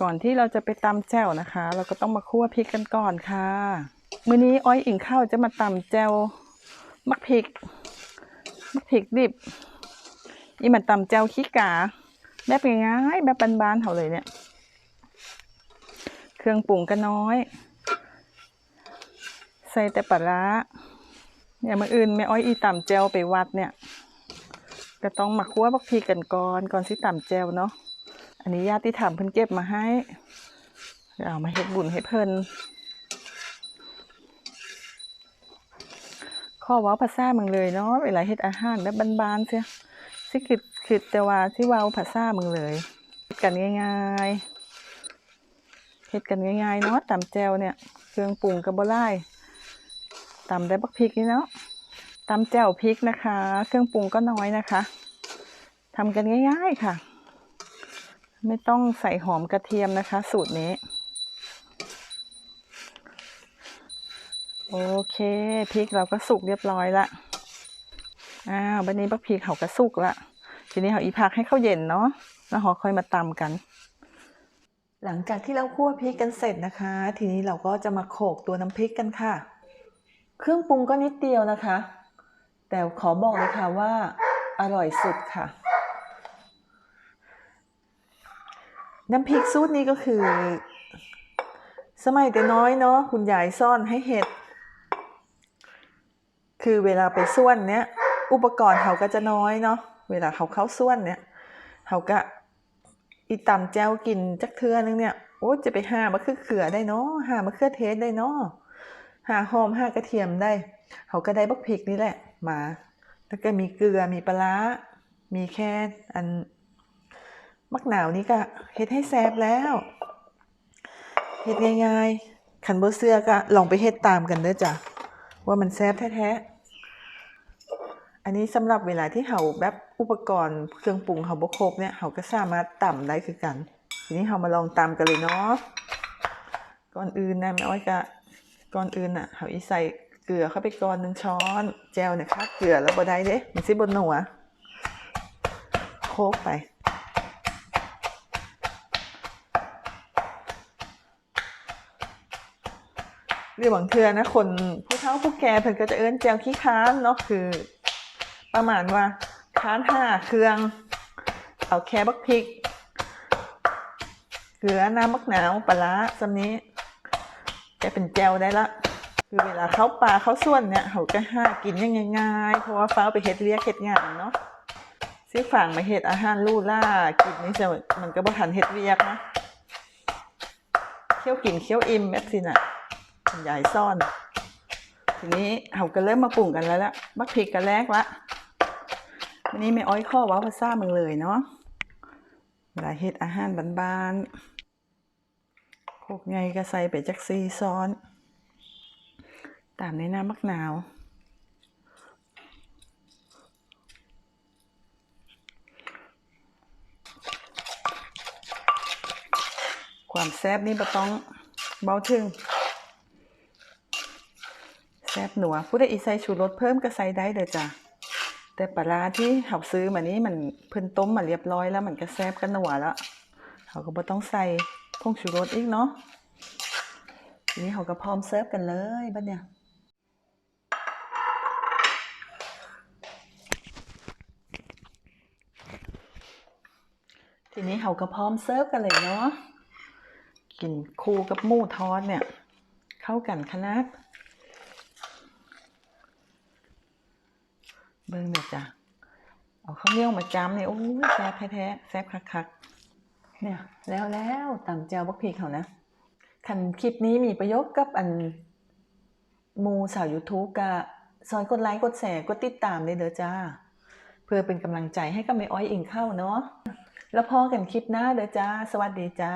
ก่อนที่เราจะไปตำแจ่วนะคะ เราก็ต้องมาคั่วพริกกันก่อนค่ะ มื้อนี้อ้อยอิงข้าวจะมาตำแจ่วมักพริก มักพริกดิบอีมันตำแจ่วขี้กาแบบง่ายแบบบานๆเขาเลยเนี่ย เครื่องปรุงก็น้อย ใส่แต่ปลาร้าเนี่ยมื่ออื่นแม่อ้อยอีตำแจวไปวัดเนี่ย ก็ต้องมาคั่วบักพริกกันก่อนก่อนสิตำแจวเนาะ อันนี้ญาติธรรมเพิ่นเก็บมาให้เอามาเฮ็ดบุญให้เพิ่นข้อว้าภาษามืองเลยเนาะเวลาเฮ็ดอาหารแบบบานๆเสียสิคิดคิดแต่ว่าสิเว้าภาษามืองเลยเฮ็ดกันง่ายๆเฮ็ดกันง่ายๆเนาะตำแจวเนี่ยเครื่องปรุงก็บ่หลายตำได้บักพริกนี่เนาะตำแจ่วพริกนะคะ เครื่องปรุงก็น้อยนะคะทำกันง่าย ๆ ค่ะ ไม่ต้องใส่หอมกระเทียมนะคะ สูตรนี้ โอเคพริกเราก็สุกเรียบร้อยละอ้าวบันนี้บักพริกเขาก็สุกละทีนี้เขาอีพักให้เข้าเย็นเนาะแล้วเราค่อยมาตำกัน หลังจากที่เราคั่วพริกกันเสร็จนะคะ ทีนี้เราก็จะมาโขกตัวน้ำพริกกันค่ะ เครื่องปรุงก็นิดเดียวนะคะ แต่ขอบอกเลยค่ะว่าอร่อยสุดค่ะ น้ำพริกสูตรนี้ก็คือ สมัยแต่น้อยเนาะคุณยายซ่อนให้เห็ด คือเวลาไปส่วนเนี้ย อุปกรณ์เขาก็จะน้อยเนาะเวลาเขาเข้าส่วนเนี้ยเขาก็อีตำแจวกินจักเทือนึงเนี่ยโอ้จะไปหามะเขือเขือได้เนาะหามะเขือเทศได้เนาะหาหอมหากระเทียมได้ เขาก็ได้บักพริกนี่แหละมา แล้วก็มีเกลือมีปลาร้ามีแค่อัน มักหนาวนี่ก็เฮ็ดให้แซบแล้วเฮ็ดง่ายๆขันบ่เสื้อก็ลองไปเฮ็ดตามกันเด้อจ้ะว่ามันแซบแท้ๆอันนี้สำหรับเวลาที่เฮาแบบอุปกรณ์เครื่องปรุงเฮาบ่ครบเนี่ยเฮาก็สามารถตำได้คือกัน ทีนี้เฮามาลองตำกันเลยเนาะก่อนอื่นนะแม่อ้อยก็ก่อนอื่นน่ะเฮาอีใส่เกลือเข้าไปก่อนหนึ่งช้อนแจวเนี่ยคัดเกลือแล้วบ่ได้เด้มันสิบ่นัวโคกไป หรือบางเทือนะคนผู้เฒ่าผู้แก่เพิ่นก็จะเอิ้นแจวขี้ค้านเนาะคือ ประมาณว่าค้านห้าเครื่อง เอาแค่บักพริก เกลือน้ำมักหนาวปลาร้าสำนี้จะเป็นแจวได้ละคือเวลาเข้าปลาเข้าส่วนเนี่ยเขาก็ห้ากินยังง่ายๆเพราะว่าฟ้าไปเฮ็ดเรียกเฮ็ดงานเนาะซิฝั่งมาเฮ็ดอาหารลู่ล่ากินนี่จะมันก็บ่ทันเฮ็ดเรียกนะเคี้ยวกินเคี้ยวอิ่มแบบสิน่ะ ณยายซ่อน ทีนี้เขาก็เริ่มมาปรุงกันแล้วละบักพริกกันแรกละวันนี้ไม่อ้อยข้อว้าภาษามืองเลยเนาะเวลาเฮ็ดอาหารบ้านๆโคกไงก็ใส่ไปจักซีซ้อน ตามในน้ำมักหนาวความแซ่บนี่บ่ต้องเบาถึง ซ่บหนัวผู้ใดอีใส่ชูรสเพิ่มก็ใส่ได้เลยจ้ะแต่ปลาที่เขาซื้อมานี้มันเพิ่นต้มมาเรียบร้อยแล้วมันก็แซ่บกันหนัวแล้วเขาก็บ่ต้องใส่ผงชูรสอีกเนาะทีนี้เขาก็พร้อมเสิร์ฟกันเลยบัดเนี่ยทีนี้เขาก็พร้อมเสิร์ฟกันเลยเนาะกินคู่กับหมูทอดเนี่ย เข้ากันขนาด เบิ่งเดี๋ยวจ้ะเอาข้าวเหนียวมาจ้ำเนี่ยโอ้ยแซ่บแท้ๆแซ่บคักๆเนี่ย แล้วแล้วตำแจวบักพริกเขานะคันคลิปนี้มีประโยชน์กับอันมูสาวยูทูบกะซอยกดไลค์กดแชร์กดติดตามได้เด้อจ้า เพื่อเป็นกำลังใจให้กับแม่อ้อยอิงเข้าเนาะแล้วพอกันคลิปหน้าเด้อจ้า สวัสดีจ้า